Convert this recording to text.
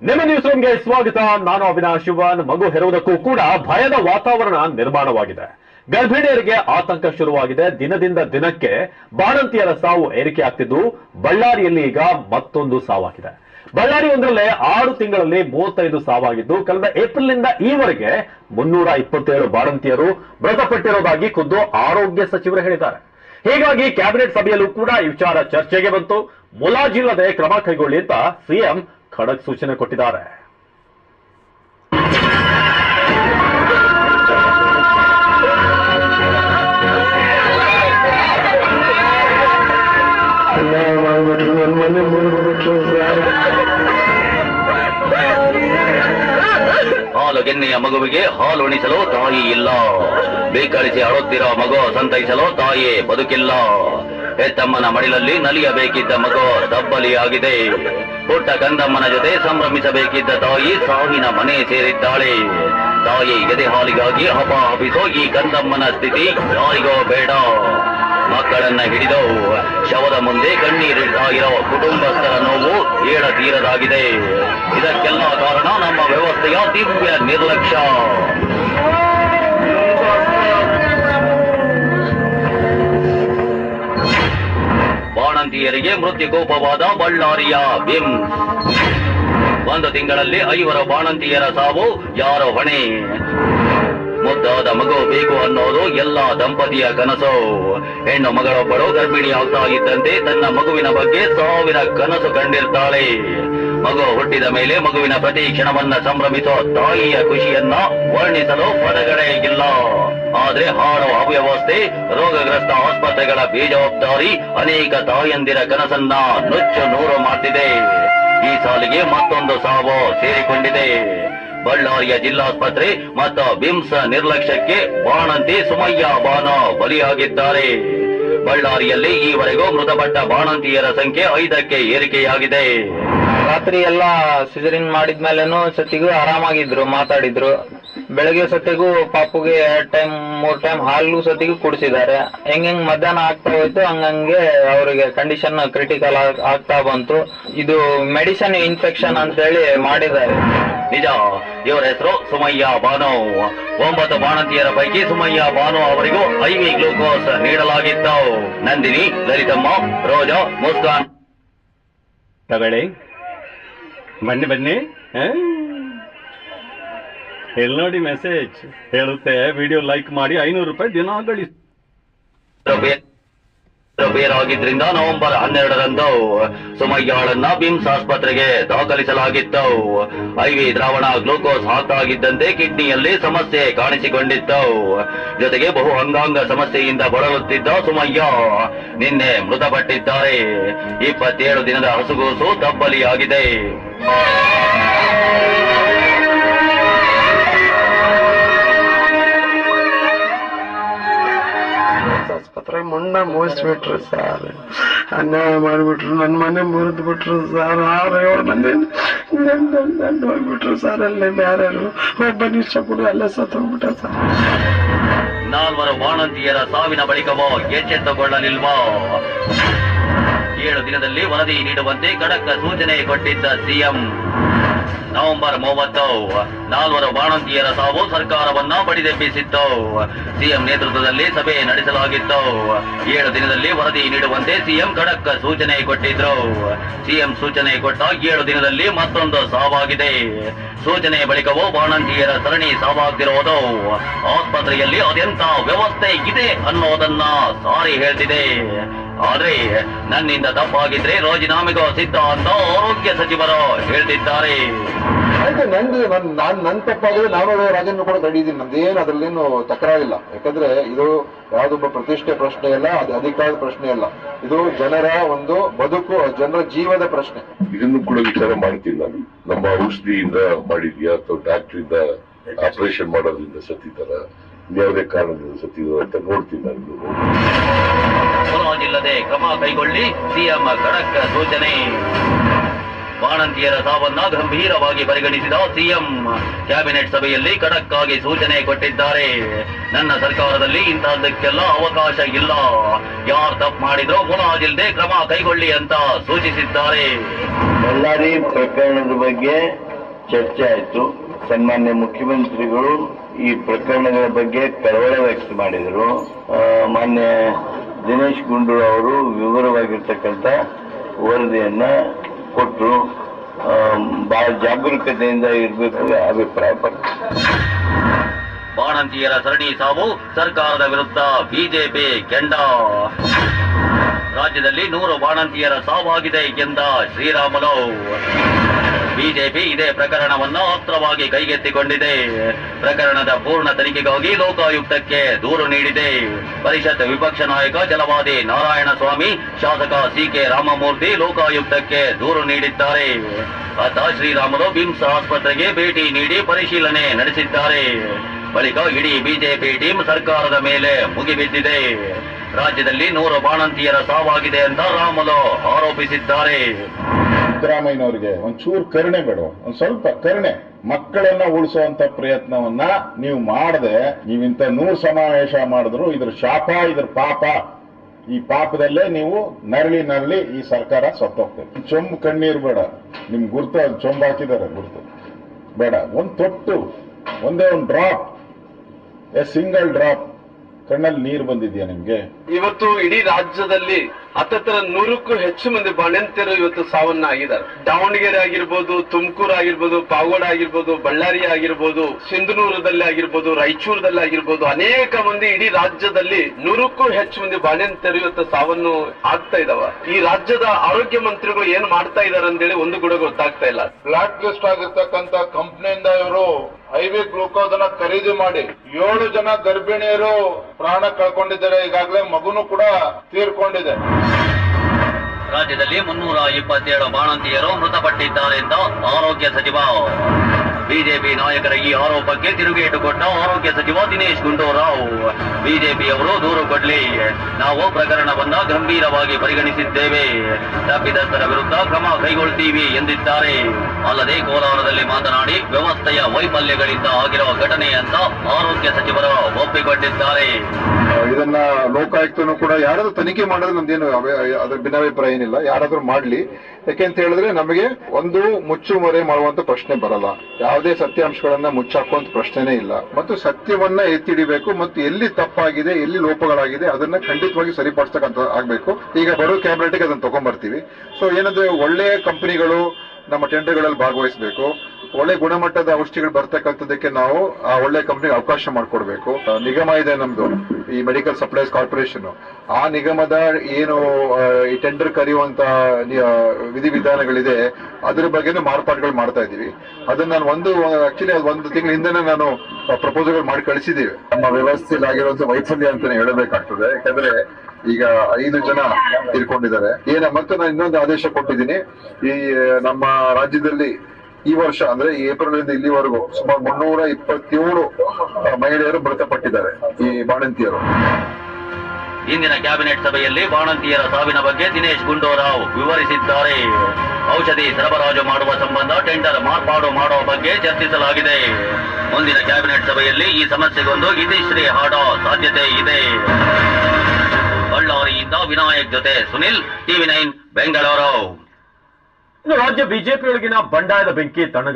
ನಿಮ್ಮ ನ್ಯೂಸ್ ರೂಮ್ಗೆ ಸ್ವಾಗತ. ನಾನು ಅವಿನಾಶ್ ಶಿವನ್ ಮಗು ಹೆರುವುದಕ್ಕೂ ಕೂಡ ಭಯದ ವಾತಾವರಣ ನಿರ್ಮಾಣವಾಗಿದೆ. ಗರ್ಭಿಣಿಯರಿಗೆ ಆತಂಕ ಶುರುವಾಗಿದೆ. ದಿನದಿಂದ ದಿನಕ್ಕೆ ಬಾಣಂತಿಯರ ಸಾವು ಏರಿಕೆ ಆಗ್ತಿದ್ದು. ಬಳ್ಳಾರಿಯಲ್ಲಿ ಈಗ ಮತ್ತೊಂದು ಸಾವಾಗಿದೆ. ಬಳ್ಳಾರಿ ಒಂದರಲ್ಲೇ ಆರು ತಿಂಗಳಲ್ಲಿ ಮೂವತ್ತೈದು ಸಾವಾಗಿದ್ದು, ಕಳೆದ ಏಪ್ರಿಲ್ನಿಂದ ಈವರೆಗೆ ಮುನ್ನೂರ ಇಪ್ಪತ್ತೇಳು ಬಾಣಂತಿಯರು ಮೃತಪಟ್ಟಿರೋದಾಗಿ ಖುದ್ದು ಆರೋಗ್ಯ ಸಚಿವರು ಹೇಳಿದ್ದಾರೆ. ಹೀಗಾಗಿ ಕ್ಯಾಬಿನೆಟ್ ಸಭೆಯಲ್ಲೂ ಕೂಡ ಈ ವಿಚಾರ ಚರ್ಚೆಗೆ ಬಂತು. ಮುಲಾಜಿಲ್ಲದೆ ಕ್ರಮ ಕೈಗೊಳ್ಳಿ ಅಂತ ಸಿಎಂ ಖಡಕ್ ಸೂಚನೆ ಕೊಟ್ಟಿದ್ದಾರೆ. ಅನ್ಯಾಯ ಮಾಡ್ಬಿಟ್ರು ನನ್ನ ಮನೆ ಮುರಿದ್ಬಿಟ್ರು ಸರ್ ಹಾಲು ಗೆನ್ನೆಯ ಮಗುವಿಗೆ ಹಾಲು ಉಣಿಸಲು ತಾಯಿ ಇಲ್ಲ. ಬೇಕಳಿಸಿ ಅಳುತ್ತಿರೋ ಮಗು ಸಂತೈಸಲು ತಾಯಿ ಬದುಕಿಲ್ಲ. ಹೆತ್ತಮ್ಮನ ಮಡಿಲಲ್ಲಿ ನಲಿಯಬೇಕಿದ್ದ ಮಗು ದಬ್ಬಲಿಯಾಗಿದೆ. ಪುಟ್ಟ ಗಂಧಮ್ಮನ ಜೊತೆ ಸಂಭ್ರಮಿಸಬೇಕಿದ್ದ ತಾಯಿ ಸಾವಿನ ಮನೆ ಸೇರಿದ್ದಾಳೆ. ತಾಯಿ ಎದೆ ಹಾಲಿಗಾಗಿ ಹಪಾಹಪಿಸೋ ಈ ಗಂಧಮ್ಮನ ಸ್ಥಿತಿ ಯಾರಿಗೋ ಬೇಡ. ಮಕ್ಕಳನ್ನ ಹಿಡಿದೋ ಶವದ ಮುಂದೆ ಕಣ್ಣೀರಿಡ್ತಾ ಕುಟುಂಬಸ್ಥರ ನೋವು ಏಳ ತೀರದಾಗಿದೆ. ಇದಕ್ಕೆಲ್ಲ ಕಾರಣ ನಮ್ಮ ವ್ಯವಸ್ಥೆಯ ದಿವ್ಯ ನಿರ್ಲಕ್ಷ್ಯ. ಬಾಣಂತಿಯರಿಗೆ ಮೃತ್ಯುಕೋಪವಾದ ಬಳ್ಳಾರಿಯ ಭೀಮ್. ಒಂದು ತಿಂಗಳಲ್ಲಿ ಐವರ ಬಾಣಂತಿಯರ ಸಾವು, ಯಾರೋ ಹೊಣೆ? ಮುದ್ದಾದ ಮಗು ಬೇಕು ಅನ್ನೋದು ಎಲ್ಲ ದಂಪತಿಯ ಕನಸು. ಹೆಣ್ಣು ಮಗಳೊಬ್ಬಳು ಗರ್ಭಿಣಿ ಆಗ್ತಾ ಇದ್ದಂತೆ ತನ್ನ ಮಗುವಿನ ಬಗ್ಗೆ ಸಾವಿರ ಕನಸು ಕಂಡಿರ್ತಾಳೆ. ಮಗು ಹುಟ್ಟಿದ ಮೇಲೆ ಮಗುವಿನ ಪ್ರತಿ ಕ್ಷಣವನ್ನ ಸಂಭ್ರಮಿಸೋ ತಾಯಿಯ ಖುಷಿಯನ್ನ ವರ್ಣಿಸಲು ಪದಗಳೇ ಇಲ್ಲ. ಆದ್ರೆ ಹಾಡು ಅವ್ಯವಸ್ಥೆ, ರೋಗಗ್ರಸ್ತ ಆಸ್ಪತ್ರೆಗಳ ಬೇಜವಾಬ್ದಾರಿ, ಅನೇಕ ತಾಯಂದಿರ ಕನಸನ್ನ ನುಚ್ಚು ನೂರು ಮಾಡ್ತಿದೆ. ಈ ಸಾಲಿಗೆ ಮತ್ತೊಂದು ಸಾವು ಸೇರಿಕೊಂಡಿದೆ. ಬಳ್ಳಾರಿಯ ಜಿಲ್ಲಾಸ್ಪತ್ರೆ ಮತ್ತು ಬಿಮ್ಸ್ ನಿರ್ಲಕ್ಷ್ಯಕ್ಕೆ ಬಾಣಂತಿ ಸುಮಯ್ಯ ಬಾನ ಬಲಿಯಾಗಿದ್ದಾರೆ. ಬಳ್ಳಾರಿಯಲ್ಲಿ ಈವರೆಗೂ ಮೃತಪಟ್ಟ ಬಾಣಂತಿಯರ ಸಂಖ್ಯೆ ಐದಕ್ಕೆ ಏರಿಕೆಯಾಗಿದೆ. ರಾತ್ರಿ ಎಲ್ಲ ಸಿಜರಿನ್ ಮಾಡಿದ್ಮೇಲೆನು ಸತಿಗೂ ಆರಾಮಾಗಿದ್ರು ಮಾತಾಡಿದ್ರು. ಬೆಳಗ್ಗೆ ಸತಿಗೂ ಪಾಪುಗೆ ಎರಡ್ ಟೈಮ್ ಮೂರ್ ಟೈಮ್ ಹಾಲು ಸತಿಗೂ ಕುಡಿಸಿದ್ದಾರೆ. ಹೆಂಗ್ ಹೆಂಗ್ ಮಧ್ಯಾಹ್ನ ಆಗ್ತಾ ಹೋಯ್ತು ಹಂಗಂಗೆ ಅವರಿಗೆ ಕಂಡೀಷನ್ ಕ್ರಿಟಿಕಲ್ ಆಗ್ತಾ ಬಂತು. ಇದು ಮೆಡಿಸನ್ ಇನ್ಫೆಕ್ಷನ್ ಅಂತೇಳಿ ಮಾಡಿದ್ದಾರೆ. ನಿಜ ಇವರ ಹೆಸರು ಸುಮಯ್ಯ ಬಾನು ಒಂಬತ್ತು ಬಾಣಂತಿಯರ ಪೈಕಿ ಸುಮಯ್ಯ ಬಾನು ಅವರಿಗೂ ಐವಿ ಗ್ಲೂಕೋಸ್ ನೀಡಲಾಗಿತ್ತು. ನಂದಿನಿ ಲಲಿತಮ್ಮ ರೋಜಾ ಮುಸ್ಕಾನ್. ಬನ್ನಿ ಬನ್ನಿ. ಎಲ್ಲಿ ನೋಡಿ ಮೆಸೇಜ್. ಹೇಳುತ್ತೆ ವಿಡಿಯೋ ಲೈಕ್ ಮಾಡಿ ಐನೂರು ರೂಪಾಯಿ ದಿನ ಗಳಿಸಿ ಬೇರಾಗಿದ್ರಿಂದ ನವೆಂಬರ್ ಹನ್ನೆರಡರಂದು ಸುಮಯ್ಯಾಳನ್ನ ಬಿಮ್ಸ್ ಆಸ್ಪತ್ರೆಗೆ ದಾಖಲಿಸಲಾಗಿತ್ತು. ಐವಿ ದ್ರಾವಣ ಗ್ಲೂಕೋಸ್ ಹಾಕಾಗಿದ್ದಂತೆ ಕಿಡ್ನಿಯಲ್ಲಿ ಸಮಸ್ಯೆ ಕಾಣಿಸಿಕೊಂಡಿತ್ತು. ಜೊತೆಗೆ ಬಹು ಅಂಗಾಂಗ ಸಮಸ್ಯೆಯಿಂದ ಬಳಲುತ್ತಿದ್ದ ಸುಮಯ್ಯ ನಿನ್ನೆ ಮೃತಪಟ್ಟಿದ್ದಾರೆ. ಇಪ್ಪತ್ತೇಳು ದಿನದ ಹಸುಗೂಸು ತಬ್ಬಲಿಯಾಗಿದೆ. ಆಸ್ಪತ್ರೆ ಮುಂಡ ಮುಗಿಸ್ಬಿಟ್ರು ಸರ್. ಅನ್ಯಾಯ ಮಾಡಿಬಿಟ್ರು ನನ್ನ ಮನೆ ಮುರಿದು ಬಿಟ್ರು ಸರ್. ಆರು ಏಳು ಮಂದಿ ಹೋಗ್ಬಿಟ್ರು ಸರ್. ಅಲ್ಲೇ ಬೇರೆ ಒಬ್ಬ ನಿಮಿಷ ಕೊಡು ಅಲ್ಲೇ ಸತ್ತು ಹೋಗ್ಬಿಟ್ಟ ಸರ್. ನಾಲ್ವರು ವಾಣಂತಿಯರ ಸಾವಿನ ಬಳಿಕವೋ ಎಚ್ಚೆತ್ತುಕೊಳ್ಳಲಿಲ್ವೋ ಏಳು ದಿನದಲ್ಲಿ ವರದಿ ನೀಡುವಂತೆ ಖಡಕ್ ಸೂಚನೆ ಕೊಟ್ಟಿದ್ದ ಸಿಎಂ. ನವೆಂಬರ್ ಮೂವತ್ತು, ನಾಲ್ವರು ಬಾಣಂತಿಯರ ಸಾವು ಸರ್ಕಾರವನ್ನ ಬಡಿದೆಬ್ಬಿಸಿತ್ತು. ಸಿಎಂ ನೇತೃತ್ವದಲ್ಲಿ ಸಭೆ ನಡೆಸಲಾಗಿತ್ತು. ಏಳು ದಿನದಲ್ಲಿ ವರದಿ ನೀಡುವಂತೆ ಸಿಎಂ ಖಡಕ್ ಸೂಚನೆ ಕೊಟ್ಟಿದ್ರು. ಸಿಎಂ ಸೂಚನೆ ಕೊಟ್ಟ ಏಳು ದಿನದಲ್ಲಿ ಮತ್ತೊಂದು ಸಾವಾಗಿದೆ. ಸೂಚನೆ ಬಳಿಕವೂ ಬಾಣಂತಿಯರ ಸರಣಿ ಸಾವಾಗ್ತಿರೋದು ಆಸ್ಪತ್ರೆಯಲ್ಲಿ ಅದೆಂತ ವ್ಯವಸ್ಥೆ ಇದೆ ಅನ್ನೋದನ್ನ ಸಾರಿ ಹೇಳ್ತಿದೆ. ಆದ್ರೆ ನನ್ನಿಂದ ತಪ್ಪಾಗಿದ್ರೆ ರಾಜೀನಾಮೆಗೂ ಸಿದ್ಧ ಅಂತ ಆರೋಗ್ಯ ಸಚಿವರು ಹೇಳ್ತಿದ್ದಾರೆ. ಆಯ್ತು ನಂದು ನನ್ ನಾನ್ ನನ್ ತಪ್ಪಾಗಿದ್ರೆ ನಾನು ರಾಜನ್ನು ಕೂಡ ತಡೀತೀನಿ ನಂದೇನು ಅದರಲ್ಲೇನು ತಕರಾಗಿಲ್ಲ ಯಾಕಂದ್ರೆ ಇದು ಯಾವ್ದೊಬ್ಬ ಪ್ರತಿಷ್ಠೆ ಪ್ರಶ್ನೆ ಅಲ್ಲ ಅದು ಅಧಿಕಾರದ ಪ್ರಶ್ನೆ ಅಲ್ಲ. ಇದು ಜನರ ಒಂದು ಬದುಕು ಜನರ ಜೀವದ ಪ್ರಶ್ನೆ. ಇದನ್ನು ಕೂಡ ವಿಚಾರ ಮಾಡ್ತೀನಿ ನಾನು. ನಮ್ಮ ಔಷಧಿಯಿಂದ ಮಾಡಿದ್ಯಾ ಅಥವಾ ಡಾಕ್ಟರ್ ಇಂದ ಆಪರೇಷನ್ ಮಾಡೋದ್ರಿಂದ ಸತ್ತಿದ್ದಾರ? ಇನ್ಯಾವುದೇ ಕಾರಣದಿಂದ ಸತ್ತಿದ್ದಾರೆ ಅಂತ ನೋಡ್ತೀನಿ ನಾನು. ಮುಲಾಜಿಲ್ಲದೆ ಕ್ರಮ ಕೈಗೊಳ್ಳಿ, ಸಿಎಂ ಖಡಕ್ ಸೂಚನೆ. ಬಾಣಂತಿಯರ ಸಾವನ್ನ ಗಂಭೀರವಾಗಿ ಪರಿಗಣಿಸಿದ ಸಿಎಂ ಕ್ಯಾಬಿನೆಟ್ ಸಭೆಯಲ್ಲಿ ಖಡಕ್ ಆಗಿ ಸೂಚನೆ ಕೊಟ್ಟಿದ್ದಾರೆ. ನನ್ನ ಸರ್ಕಾರದಲ್ಲಿ ಇಂತಹದ್ದಕ್ಕೆಲ್ಲ ಅವಕಾಶ ಇಲ್ಲ. ಯಾರು ತಪ್ಪು ಮಾಡಿದ್ರೋ ಮುಲಾಜಿಲ್ಲದೆ ಕ್ರಮ ಕೈಗೊಳ್ಳಿ ಅಂತ ಸೂಚಿಸಿದ್ದಾರೆ. ಬಳ್ಳಾರಿ ಪ್ರಕರಣದ ಬಗ್ಗೆ ಚರ್ಚೆ ಆಯಿತು. ಸನ್ಮಾನ್ಯ ಮುಖ್ಯಮಂತ್ರಿಗಳು ಈ ಪ್ರಕರಣಗಳ ಬಗ್ಗೆ ಕಳವಳ ವ್ಯಕ್ತ ಮಾಡಿದರು ಮಾನ್ಯ ದಿನೇಶ್ ಗುಂಡೂರು ಅವರು ವಿವರವಾಗಿರ್ತಕ್ಕಂಥ ವರದಿಯನ್ನ ಕೊಟ್ಟು ಬಹಳ ಜಾಗರೂಕತೆಯಿಂದ ಇರಬೇಕು ಅಭಿಪ್ರಾಯಪಟ್ಟರು ಬಾಣಂತಿಯರ ಸರಣಿ ಸಾವು ಸರ್ಕಾರದ ವಿರುದ್ಧ ಬಿಜೆಪಿ ಕೆಂಡ. ರಾಜ್ಯದಲ್ಲಿ ನೂರು ಬಾಣಂತಿಯರ ಸಾವಾಗಿದೆ ಎಂದ ಶ್ರೀರಾಮುಲು. ಬಿಜೆಪಿ ಇದೇ ಪ್ರಕರಣವನ್ನು ಅಸ್ತ್ರವಾಗಿ ಕೈಗೆತ್ತಿಕೊಂಡಿದೆ. ಪ್ರಕರಣದ ಪೂರ್ಣ ತನಿಖೆಗಾಗಿ ಲೋಕಾಯುಕ್ತಕ್ಕೆ ದೂರು ನೀಡಿದೆ. ಪರಿಷತ್ ವಿಪಕ್ಷ ನಾಯಕ ಜಲವಾದಿ ನಾರಾಯಣಸ್ವಾಮಿ, ಶಾಸಕ ಸಿಕೆ ರಾಮಮೂರ್ತಿ ಲೋಕಾಯುಕ್ತಕ್ಕೆ ದೂರು ನೀಡಿದ್ದಾರೆ. ಆತ ಶ್ರೀರಾಮುಲು ಬಿಮ್ಸ್ ಆಸ್ಪತ್ರೆಗೆ ಭೇಟಿ ನೀಡಿ ಪರಿಶೀಲನೆ ನಡೆಸಿದ್ದಾರೆ. ಬಳಿಕ ಇಡೀ ಬಿಜೆಪಿ ಟೀಮ್ ಸರ್ಕಾರದ ಮೇಲೆ ಮುಗಿಬಿದ್ದಿದೆ. ರಾಜ್ಯದಲ್ಲಿ ನೂರು ಬಾಣಂತಿಯರ ಸಾವಾಗಿದೆ ಅಂತ ರಾಮುಲು ಆರೋಪಿಸಿದ್ದಾರೆ. ಸಿದ್ದರಾಮಯ್ಯನವರಿಗೆ ಒಂಚೂರು ಕರುಣೆ ಬೇಡ ಒಂದು ಸ್ವಲ್ಪ ಕರುಣೆ. ಮಕ್ಕಳನ್ನ ಉಳಿಸುವಂತ ಪ್ರಯತ್ನವನ್ನ ನೀವು ಮಾಡದೆ, ನೀವಿಂತ ನೂರು ಸಮಾವೇಶ ಮಾಡಿದ್ರು, ಇದ್ರ ಶಾಪ, ಇದ್ರ ಪಾಪ. ಈ ಪಾಪದಲ್ಲೇ ನೀವು ನರಳಿ ನರಳಿ ಈ ಸರ್ಕಾರ ಸತ್ತೋಗ್ತದೆ ಚೊಂಬು ಕಣ್ಣೀರು ಬೇಡ. ನಿಮ್ ಗುರ್ತು, ಅದು ಚೊಂಬು ಹಾಕಿದ್ದಾರೆ ಗುರ್ತು. ಬೇಡ. ಒಂದ್ ತೊಟ್ಟು, ಒಂದೇ ಒಂದು ಡ್ರಾಪ್. A single drop. ಕಣ್ಣಲ್ಲಿ ನೀರು ಬಂದಿದ್ಯಾ ನಿಮ್ಗೆ? ಇವತ್ತು ಇಡೀ ರಾಜ್ಯದಲ್ಲಿ ಹತ್ತತ್ರ ನೂರಕ್ಕೂ ಹೆಚ್ಚು ಮಂದಿ ಬಾಣಂತಿಯರು ಇವತ್ತು ಸಾವನ್ನ ಆಗಿದ್ದಾರೆ. ದಾವಣಗೆರೆ ಆಗಿರ್ಬೋದು, ತುಮಕೂರು ಆಗಿರ್ಬೋದು ಪಾವಗಡ ಆಗಿರ್ಬೋದು, ಬಳ್ಳಾರಿ ಆಗಿರ್ಬೋದು, ಸಿಂಧನೂರದಲ್ಲಿ ಆಗಿರ್ಬೋದು, ರಾಯಚೂರದಲ್ಲಿ ಆಗಿರ್ಬೋದು, ಅನೇಕ ಮಂದಿ ಇಡೀ ರಾಜ್ಯದಲ್ಲಿ ನೂರಕ್ಕೂ ಹೆಚ್ಚು ಮಂದಿ ಬಾಣಂತಿಯರು ಇವತ್ತು ಸಾವನ್ನು ಆಗ್ತಾ ಇದಾವ. ಈ ರಾಜ್ಯದ ಆರೋಗ್ಯ ಮಂತ್ರಿಗಳು ಏನ್ ಮಾಡ್ತಾ ಇದಾರೆ ಅಂತೇಳಿ ಒಂದು ಕೂಡ ಗೊತ್ತಾಗ್ತಾ ಇಲ್ಲ. ಬ್ಲಾಕ್ ಲಿಸ್ಟ್ ಆಗಿರ್ತಕ್ಕಂತ ಕಂಪ್ನಿಯಿಂದ ಇವರು ಐವಿ ಗ್ಲೂಕೋಸ್ ಅನ್ನ ಖರೀದಿ ಮಾಡಿ ಏಳು ಜನ ಗರ್ಭಿಣಿಯರು ಪ್ರಾಣ ಕಳ್ಕೊಂಡಿದ್ದಾರೆ, ಈಗಾಗಲೇ ಮಗುನು ಕೂಡ ತೀರ್ಕೊಂಡಿದೆ. ರಾಜ್ಯದಲ್ಲಿ ಮುನ್ನೂರ ಇಪ್ಪತ್ತೇಳು ಬಾಣಂತಿಯರು ಮೃತಪಟ್ಟಿದ್ದಾರೆ ಅಂತ ಆರೋಗ್ಯ ಸಚಿವ ಬಿಜೆಪಿ ನಾಯಕರ ಈ ಆರೋಪಕ್ಕೆ ತಿರುಗೇಟು ಕೊಟ್ಟ ಆರೋಗ್ಯ ಸಚಿವ ದಿನೇಶ್ ಗುಂಡೂರಾವ್. ಬಿಜೆಪಿಯವರು ದೂರು ಕೊಡ್ಲಿ. ನಾವು ಪ್ರಕರಣವನ್ನ ಗಂಭೀರವಾಗಿ ಪರಿಗಣಿಸಿದ್ದೇವೆ. ತಪ್ಪಿತಸ್ಥರ ವಿರುದ್ಧ ಕ್ರಮ ಕೈಗೊಳ್ತೀವಿ ಎಂದಿದ್ದಾರೆ. ಅಲ್ಲದೆ ಕೋಲಾರದಲ್ಲಿ ಮಾತನಾಡಿ ವ್ಯವಸ್ಥೆಯ ವೈಫಲ್ಯಗಳಿಂದ ಆಗಿರುವ ಘಟನೆ ಅಂತ ಆರೋಗ್ಯ ಸಚಿವರು ಒಪ್ಪಿಕೊಂಡಿದ್ದಾರೆ. ಇದನ್ನ ಲೋಕಾಯುಕ್ತನು ಕೂಡ ಯಾರಾದರೂ ತನಿಖೆ ಮಾಡಿದ್ರೆ ನಮ್ದೇನು ಅದ್ರ ಭಿನ್ನಾಭಿಪ್ರಾಯ ಏನಿಲ್ಲ. ಯಾರಾದ್ರೂ ಮಾಡ್ಲಿ. ಯಾಕೆಂತ ಹೇಳಿದ್ರೆ ನಮಗೆ ಒಂದು ಮುಚ್ಚುಮರೆ ಮಾಡುವಂತ ಪ್ರಶ್ನೆ ಬರಲ್ಲ. ಯಾವುದೇ ಸತ್ಯಾಂಶಗಳನ್ನ ಮುಚ್ಚಾಕುವಂತ ಪ್ರಶ್ನೆನೇ ಇಲ್ಲ. ಮತ್ತು ಸತ್ಯವನ್ನ ಎತ್ತಿಡಿಬೇಕು, ಮತ್ತು ಎಲ್ಲಿ ತಪ್ಪಾಗಿದೆ, ಎಲ್ಲಿ ಲೋಪಗಳಾಗಿದೆ, ಅದನ್ನ ಖಂಡಿತವಾಗಿ ಸರಿಪಡಿಸ್ತಕ್ಕಂಥ ಆಗ್ಬೇಕು. ಈಗ ಬರೋ ಕ್ಯಾಬಿನೆಟ್ಗೆ ಅದನ್ನ ತಗೊಂಡ್ಬರ್ತೀವಿ ಸೊ ಏನಂದ್ರೆ ಒಳ್ಳೆಯ ಕಂಪನಿಗಳು ನಮ್ಮ ಟೆಂಡರ್ಗಳಲ್ಲಿ ಭಾಗವಹಿಸಬೇಕು. ಒಳ್ಳೆ ಗುಣಮಟ್ಟದ ಔಷಧಿಗಳು ಬರ್ತಕ್ಕಂಥದಕ್ಕೆ ನಾವು ಆ ಒಳ್ಳೆ ಕಂಪ್ನಿಗೆ ಅವಕಾಶ ಮಾಡಿಕೊಡ್ಬೇಕು. ನಿಗಮ ಇದೆ ನಮ್ದು, ಈ ಮೆಡಿಕಲ್ ಸಪ್ಲೈಸ್ ಕಾರ್ಪೊರೇಷನ್ ಆ ನಿಗಮದ ಏನು ಈ ಟೆಂಡರ್ ಕರೆಯುವಂತ ವಿಧಿವಿಧಾನಗಳಿದೆ, ಅದ್ರ ಬಗ್ಗೆನೂ ಮಾರ್ಪಾಡುಗಳು ಮಾಡ್ತಾ ಇದೀವಿ ಅದನ್ನ ನಾನು ಒಂದು ಆಕ್ಚುಲಿ ಒಂದು ತಿಂಗಳ ಹಿಂದೆನೆ ನಾನು ಪ್ರಪೋಸಲ್ ಮಾಡಿ ಕಳಿಸಿದ್ದೀವಿ. ನಮ್ಮ ವ್ಯವಸ್ಥೆಯಲ್ಲಿ ಆಗಿರುವಂತಹ ವೈಫಲ್ಯ ಅಂತಾನೆ ಹೇಳಬೇಕಾಗ್ತದೆ. ಯಾಕಂದ್ರೆ ಈಗ ಐದು ಜನ ತಿಳ್ಕೊಂಡಿದ್ದಾರೆ ಏನ, ಮತ್ತೆ ನಾನು ಇನ್ನೊಂದು ಆದೇಶ ಕೊಟ್ಟಿದ್ದೀನಿ. ಈ, ನಮ್ಮ ರಾಜ್ಯದಲ್ಲಿ ಈ ವರ್ಷ, ಅಂದ್ರೆ ಏಪ್ರಿಲ್ ಇಂದ ಇಲ್ಲಿವರೆಗೂ ಸುಮಾರು ಮುನ್ನೂರ ಇಪ್ಪತ್ತೇಳು ಮಹಿಳೆಯರು ಮೃತಪಟ್ಟಿದ್ದಾರೆ, ಈ ಬಾಣಂತಿಯರು. ಇಂದಿನ ಕ್ಯಾಬಿನೆಟ್ ಸಭೆಯಲ್ಲಿ ಬಾಣಂತಿಯರ ಸಾವಿನ ಬಗ್ಗೆ ದಿನೇಶ್ ಗುಂಡೂರಾವ್ ವಿವರಿಸಿದ್ದಾರೆ. ಔಷಧಿ ಸರಬರಾಜು ಮಾಡುವ ಸಂಬಂಧ ಟೆಂಡರ್ ಮಾರ್ಪಾಡು ಮಾಡುವ ಬಗ್ಗೆ ಚರ್ಚಿಸಲಾಗಿದೆ. ಮುಂದಿನ ಕ್ಯಾಬಿನೆಟ್ ಸಭೆಯಲ್ಲಿ ಈ ಸಮಸ್ಯೆಗೊಂದು ಇತಿಶ್ರೀ ಹಾಡೋ ಸಾಧ್ಯತೆ ಇದೆ. ಬಳ್ಳಾರಿಯಿಂದ ವಿನಾಯಕ್ ಜೊತೆ ಸುನಿಲ್ ಟಿವಿ ನೈನ್ ಬೆಂಗಳೂರು. ರಾಜ್ಯ ಬಿಜೆಪಿಯೊಳಗಿನ ಬಂಡಾಯದ ಬೆಂಕಿ ತಣ್ಣಗ